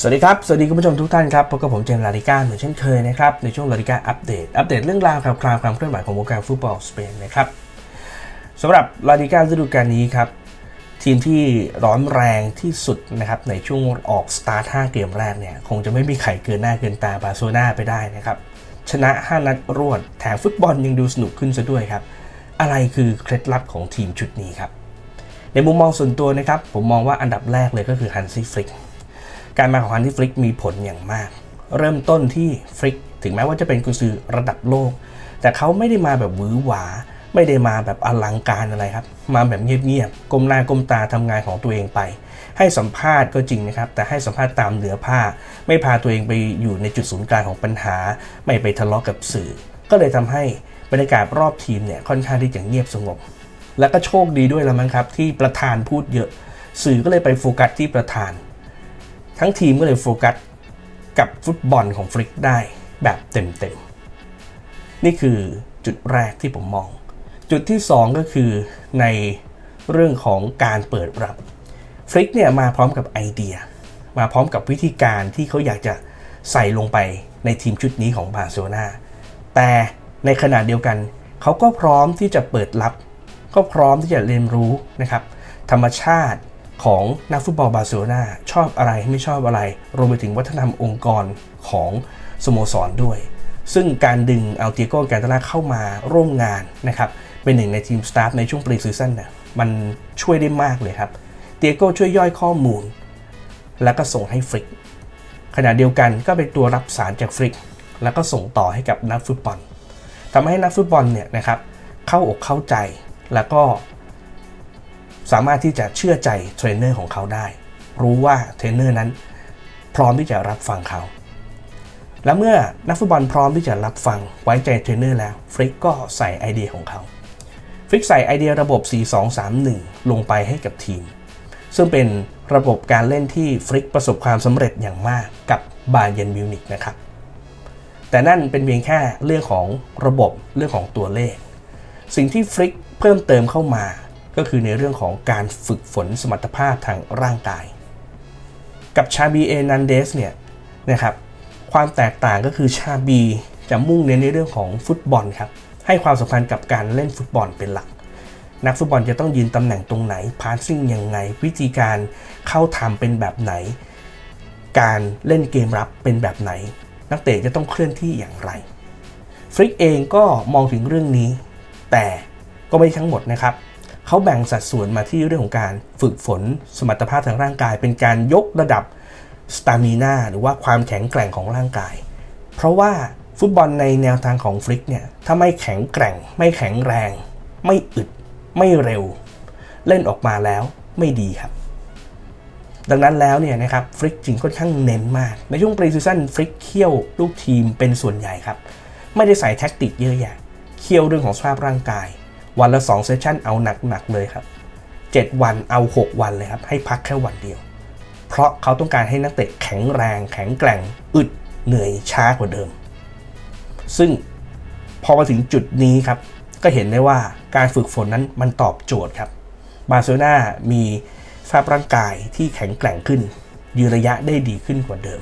สวัสดีครับ สวัสดีคุณผู้ชมทุกท่านครับ พบกับผมเจมส์ลาลิก้าเหมือนเช่นเคยนะครับ ในช่วงลาลิก้าอัปเดต อัปเดตเรื่องราวข่าวคราวความเคลื่อนไหวของวงการฟุตบอลสเปนนะครับสำหรับลาลิก้าฤดูกาลนี้ครับ ทีมที่ร้อนแรงที่สุดนะครับในช่วงออกสตาร์ท5เกมแรกเนี่ย คงจะไม่มีใครเกินหน้าเกินตาบาโซนาไปได้นะครับ ชนะ 5 นัดรวด แถมฟุตบอลยังดูสนุกขึ้นซะด้วยครับ อะไรคือเคล็ดลับของทีมชุดนี้ครับ ในมุมมองส่วนตัวนะครับ ผมมองว่าอันดับแรกเลยก็คือฮันซี่ฟลิก การมาของฮันซี่ฟลิกมีผลอย่างมาก เริ่มต้นที่ฟลิกถึงแม้ว่าจะเป็นกุญซือระดับโลก แต่เขาไม่ได้มาแบบหวือหวา ไม่ได้มาแบบอลังการอะไรครับ มาแบบเงียบๆก้มหน้าก้มตาทำงานของตัวเองไป ให้สัมภาษณ์ก็จริงนะครับ แต่ให้สัมภาษณ์ตามเหนือผ้า ไม่พาตัวเองไปอยู่ในจุดศูนย์กลางของปัญหา ไม่ไปทะเลาะกับสื่อ ก็เลยทำให้บรรยากาศรอบทีมเนี่ยค่อนข้างที่จะเงียบสงบ แล้วก็โชคดีด้วยละมั้งครับ ที่ประธานพูดเยอะ สื่อก็เลยไปโฟกัสที่ประธาน ทั้งทีมก็เลยโฟกัสกับฟุตบอลของฟลิกได้แบบเต็มๆ นี่คือจุดแรกที่ผมมอง จุดที่ 2 ก็คือในเรื่องของการเปิดรับฟลิกเนี่ยมาพร้อมกับไอเดีย มาพร้อมกับวิธีการที่เขาอยากจะใส่ลงไปในทีมชุดนี้ของบาร์เซโลนาแต่ในขณะเดียวกัน เขาก็พร้อมที่จะเปิดรับ ก็พร้อมที่จะเรียนรู้นะครับ ธรรมชาติ ของนักฟุตบอลบาร์เซโลนาชอบอะไรไม่ชอบอะไร รวมไปถึงวัฒนธรรมองค์กรของสโมสรด้วย ซึ่งการดึงเอาเตียโก้แกนตานาเข้ามาร่วมงานนะครับเป็นหนึ่งในทีมสตาฟในช่วงปรีซีซั่นเนี่ยมันช่วยได้มากเลยครับเตียโก้ช่วยย่อยข้อมูล แล้วก็ส่งให้ฟริกขณะเดียวกันก็เป็นตัวรับสารจากฟริกแล้วก็ส่งต่อให้กับนักฟุตบอลทำให้นักฟุตบอลเนี่ยนะครับเข้าอกเข้าใจแล้วก็ สามารถที่จะเชื่อใจเทรนเนอร์ของเขาได้ รู้ว่าเทรนเนอร์นั้นพร้อมที่จะรับฟังเขา และเมื่อนักฟุตบอลพร้อมที่จะรับฟังไว้ใจเทรนเนอร์แล้วฟริกก็ใส่ไอเดียของเขาฟริกใส่ไอเดียระบบ 4-2-3-1 ลงไปให้กับทีม ซึ่งเป็นระบบการเล่นที่ฟริกประสบความสำเร็จอย่างมากกับบาเยนมิวนิกนะครับ แต่นั่นเป็นเพียงแค่เรื่องของระบบเรื่องของตัวเลข สิ่งที่ฟริกเพิ่มเติมเข้ามา ก็คือในเรื่องของการฝึกฝนสมรรถภาพทางร่างกาย กับชาบีเอนันเดสเนี่ยนะครับความแตกต่างก็คือชาบีจะมุ่งเน้นในเรื่องของฟุตบอลครับให้ความสำคัญกับการเล่นฟุตบอลเป็นหลัก นักฟุตบอลจะต้องยืนตำแหน่งตรงไหนพาสซิ่งยังไง วิธีการเข้าทำเป็นแบบไหน การเล่นเกมรับเป็นแบบไหน นักเตะจะต้องเคลื่อนที่อย่างไรฟริกเองก็มองถึงเรื่องนี้ แต่ก็ไม่ทั้งหมดนะครับ เขาแบ่งสัดส่วนมาที่เรื่องของการฝึกฝนสมรรถภาพทางร่างกาย เป็นการยกระดับสตามินาหรือว่าความแข็งแกร่งของร่างกาย เพราะว่าฟุตบอลในแนวทางของฟลิกเนี่ยถ้าไม่แข็งแกร่ง ไม่แข็งแรง ไม่อึด ไม่เร็ว เล่นออกมาแล้วไม่ดีครับ ดังนั้นแล้วเนี่ยนะครับฟลิกจริงค่อนข้างเน้นมาก ในช่วงปรีซีซั่นฟลิกเคี่ยวลูกทีมเป็นส่วนใหญ่ครับ ไม่ได้ใส่แท็กติกเยอะแยะเคี่ยวเรื่องของสภาพร่างกาย วันละ2เซสชันเอาหนักๆเลยครับ 7 วันเอา 6 วันเลยครับ ให้พักแค่วันเดียว เพราะเขาต้องการให้นักเตะแข็งแรง แข็งแกร่งอึดเหนื่อยช้ากว่าเดิม ซึ่งพอมาถึงจุดนี้ครับ ก็เห็นได้ว่าการฝึกฝนนั้นมันตอบโจทย์ครับบาร์เซโลนามีสภาพร่างกายที่แข็งแกร่งขึ้น ยืนระยะได้ดีขึ้นกว่าเดิม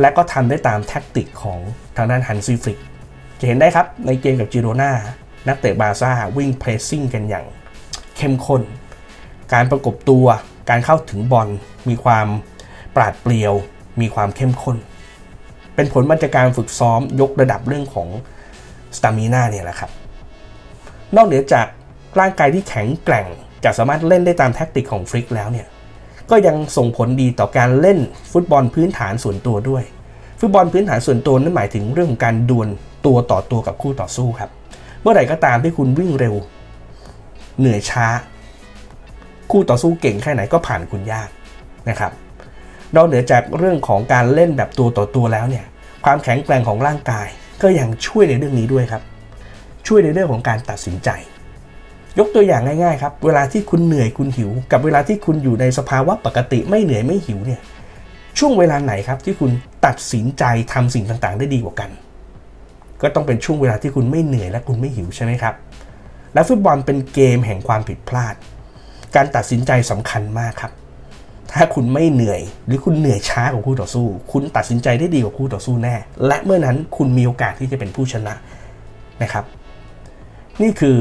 และก็ทำได้ตามแท็กติกของทางด้านฮันซีฟริกจะเห็นได้ครับในเกมกับจิโรนา นักเตะบาร์ซ่าวิ่งเพรสซิ่งกันอย่างเข้มข้น การประกบตัว การเข้าถึงบอล มีความปราดเปรียว มีความเข้มข้น เป็นผลมาจากการฝึกซ้อมยกระดับเรื่องของสตามินาเนี่ยแหละครับ นอกเหนือจากร่างกายที่แข็งแกร่ง จะสามารถเล่นได้ตามแท็กติกของฟริกแล้วเนี่ย ก็ยังส่งผลดีต่อการเล่นฟุตบอลพื้นฐานส่วนตัวด้วย ฟุตบอลพื้นฐานส่วนตัวนั้นหมายถึงเรื่องของการดวลตัวต่อตัวกับคู่ต่อสู้ครับ มื่อไหร่ก็ตามที่คุณวิ่งเร็ว เหนื่อยช้า คู่ต่อสู้เก่งแค่ไหนก็ผ่านคุณยากนะครับนอกเหนือจากเรื่องของการเล่นแบบตัวต่อตัวแล้วเนี่ยความแข็งแกร่งของร่างกาย ก็ยังช่วยในเรื่องนี้ด้วยครับ ช่วยในเรื่องของการตัดสินใจ ยกตัวอย่างง่ายๆครับ เวลาที่คุณเหนื่อยคุณหิว กับเวลาที่คุณอยู่ในสภาวะปกติไม่เหนื่อยไม่หิวเนี่ยช่วงเวลาไหนครับที่คุณตัดสินใจทำสิ่งต่างๆ ได้ดีกว่ากัน ก็ต้องเป็นช่วงเวลาที่คุณไม่เหนื่อยและคุณไม่หิวใช่ไหมครับ และฟุตบอลเป็นเกมแห่งความผิดพลาด การตัดสินใจสำคัญมากครับ ถ้าคุณไม่เหนื่อย หรือคุณเหนื่อยช้ากว่าคู่ต่อสู้ คุณตัดสินใจได้ดีกว่าคู่ต่อสู้แน่ และเมื่อนั้นคุณมีโอกาสที่จะเป็นผู้ชนะนะครับ นี่คือ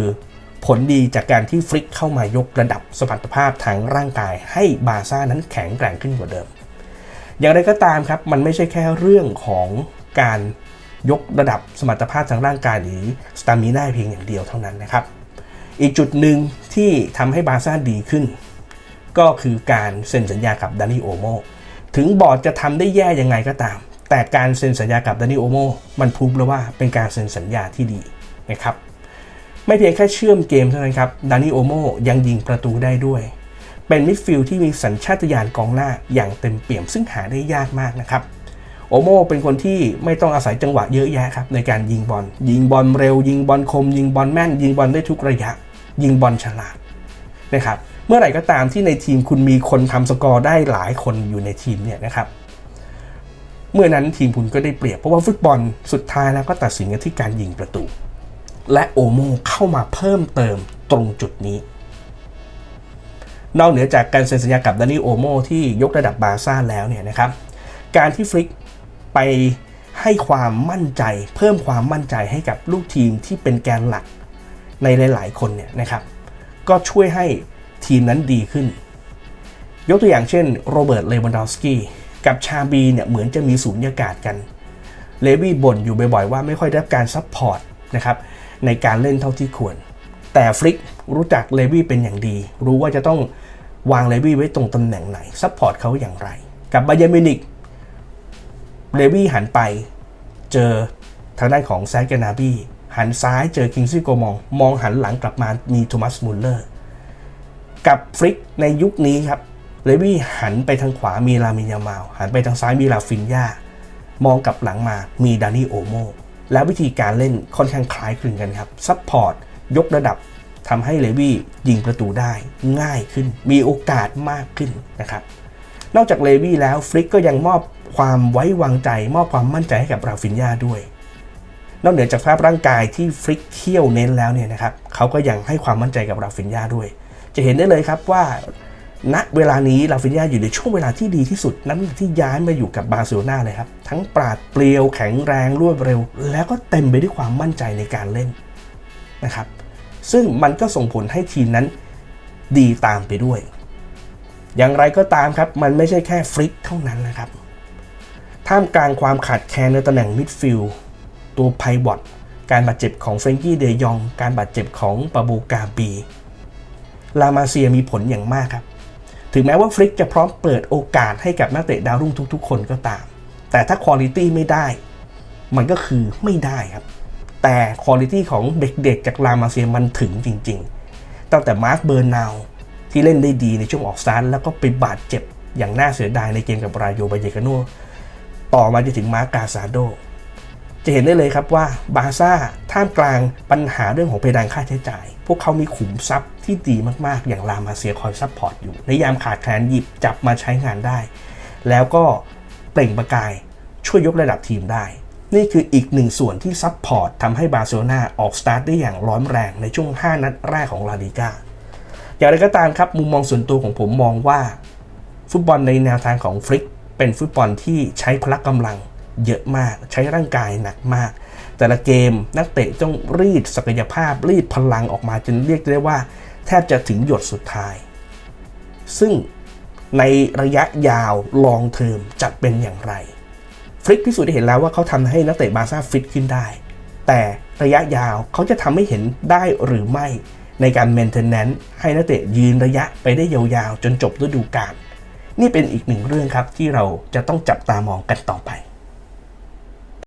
ผลดีจากการที่ฟลิกเข้ามายกระดับสมรรถภาพทางร่างกาย ให้บาซ่านั้นแข็งแกร่งขึ้นกว่าเดิม อย่างไรก็ตามครับ มันไม่ใช่แค่เรื่องของการ ยกระดับสมรรถภาพทางร่างกายหรือสตามิน่าเพียงอย่างเดียวเท่านั้นนะครับ อีกจุดหนึ่งที่ทำให้บาซ่าดีขึ้น ก็คือการเซ็นสัญญากับดานิโอโมถึงบอร์ดจะทำได้แย่ยังไงก็ตาม แต่การเซ็นสัญญากับดานิโอโมมันพูดแล้วว่าเป็นการเซ็นสัญญาที่ดีนะครับไม่เพียงแค่เชื่อมเกมเท่านั้นครับดานิโอโมยังยิงประตูได้ด้วย เป็นมิดฟิลด์ที่มีสัญชาตญาณกองหน้าอย่างเต็มเปี่ยมซึ่งหาได้ยากมากนะครับ โอโมเป็นคนที่ไม่ต้องอาศัยจังหวะเยอะแยะครับในการยิงบอล ยิงบอลเร็ว ยิงบอลคม ยิงบอลแม่น ยิงบอลได้ทุกระยะ ยิงบอลฉลาดนะครับเมื่อไหร่ก็ตามที่ในทีมคุณมีคนทำสกอร์ได้หลายคนอยู่ในทีมเนี่ยนะครับเมื่อนั้นทีมคุณก็ได้เปรียบเพราะว่าฟุตบอลสุดท้ายแล้วก็ตัดสินกันที่การยิงประตู และโอโมเข้ามาเพิ่มเติมตรงจุดนี้ นอกเหนือจากการเซ็นสัญญากับดานิโอโมที่ยกระดับบาซ่าแล้วเนี่ยนะครับการที่ฟลิก ไปให้ความมั่นใจ เพิ่มความมั่นใจให้กับลูกทีมที่เป็นแกนหลักในหลาย ๆ คนเนี่ยนะครับ ก็ช่วยให้ทีมนั้นดีขึ้น ยกตัวอย่างเช่นโรเบิร์ตเลวันดอฟสกี้กับชาบีเนี่ยเหมือนจะมีสูญญากาศกันเลวี่บ่นอยู่บ่อยๆว่าไม่ค่อยได้รับการซัพพอร์ตนะครับในการเล่นเท่าที่ควร แต่ฟลิกรู้จักเลวี่เป็นอย่างดี รู้ว่าจะต้องวางเลวี่ไว้ตรงตำแหน่งไหนซัพพอร์ตเขาอย่างไร กับบาเยร์นมินิก เลวี่หันไป เจอทางด้านของแซกเกนาบีหันซ้ายเจอคิงซี่โกมอง มองหันหลังกลับมามีโทมัสมุลเลอร์ กับฟลิกในยุคนี้ครับเลวี่หันไปทางขวามีลามินยามาลหันไปทางซ้ายมีลาฟินยามองกลับหลังมามีดานิโอโมและวิธีการเล่นค่อนข้างคล้ายคลึงกันครับซัพพอร์ตยกระดับทำให้เลวี่ยิงประตูได้ง่ายขึ้น มีโอกาสมากขึ้นนะครับ นอกจากเลวี่แล้วฟลิกก็ยังมอบ ความไว้วางใจ มอบความมั่นใจให้กับราฟินยาด้วย นอกเหนือจากสภาพร่างกายที่ฟลิกเขี้ยวเน้นแล้วเนี่ยนะครับเขาก็ยังให้ความมั่นใจกับราฟินยาด้วย จะเห็นได้เลยครับว่าณเวลานี้ลาฟินยาอยู่ในช่วงเวลาที่ดีที่สุด นั้นที่ย้ายมาอยู่กับบาร์เซโลนาเลยครับ ทั้งปราดเปรียวแข็งแรงรวดเร็ว แล้วก็เต็มไปด้วยความมั่นใจในการเล่นนะครับ ซึ่งมันก็ส่งผลให้ทีมนั้นดีตามไปด้วย อย่างไรก็ตามครับ มันไม่ใช่แค่ฟลิกเท่านั้นนะครับ ท่ามกลางความขาดแคลนในตำแหน่งมิดฟิลด์ตัวไพวอตการบาดเจ็บของเฟรนกี้เดยอง การบาดเจ็บของปาบูกาบี ลามาเซียมีผลอย่างมากครับ ถึงแม้ว่าฟลิกจะพร้อมเปิดโอกาสให้กับนักเตะดาวรุ่งทุกๆ คนก็ตาม แต่ถ้าคุณ i t y ไม่ได้ มันก็คือไม่ได้ครับ แต่คุณ i t y ของเด็กๆ จากลามาเซียมันถึงจริงๆ ตั้งแต่มาร์คเบอร์นาวที่เล่นได้ดีในช่วงออกสตาร์ทแล้วก็ไปบาดเจ็บอย่างน่าเสียดายในเกมกับรายโยบายเยกาโน ต่อมาจะถึงมาร์กาซาโด จะเห็นได้เลยครับว่าบาซ่าท่ามกลางปัญหาเรื่องของเพดานค่าใช้จ่าย พวกเขามีขุมทรัพย์ที่ดีมากๆ อย่างลามาเซียคอยซัพพอร์ตอยู่ ในยามขาดแคลนหยิบจับมาใช้งานได้ แล้วก็เปล่งประกายช่วยยกระดับทีมได้ นี่คืออีกหนึ่งส่วนที่ซัพพอร์ตทำให้บาร์เซโลนาออกสตาร์ทได้อย่างร้อนแรงในช่วง 5 นัดแรกของลาลิก้าอย่างไรก็ตามครับมุมมองส่วนตัวของผมมองว่า ฟุตบอลในแนวทางของฟลิก เป็นฟุตบอลที่ใช้พละกำลังเยอะมาก ใช้ร่างกายหนักมาก แต่ละเกมนักเตะต้องรีดศักยภาพรีดพลังออกมาจนเรียกได้ว่า แทบจะถึงหยดสุดท้าย ซึ่งในระยะยาวลองเทอมจะเป็นอย่างไร ฟลิกพิสูจน์ให้เห็นแล้วว่าเขาทำให้นักเตะบาซ่าฟิตขึ้นได้ แต่ระยะยาวเขาจะทำให้เห็นได้หรือไม่ในการเมนเทนแนนซ์ให้นักเตะยืนระยะไปได้ยาวๆ จนจบฤดูกาล นี่เป็นอีกหนึ่งเรื่องครับที่เราจะต้องจับตามองกันต่อไป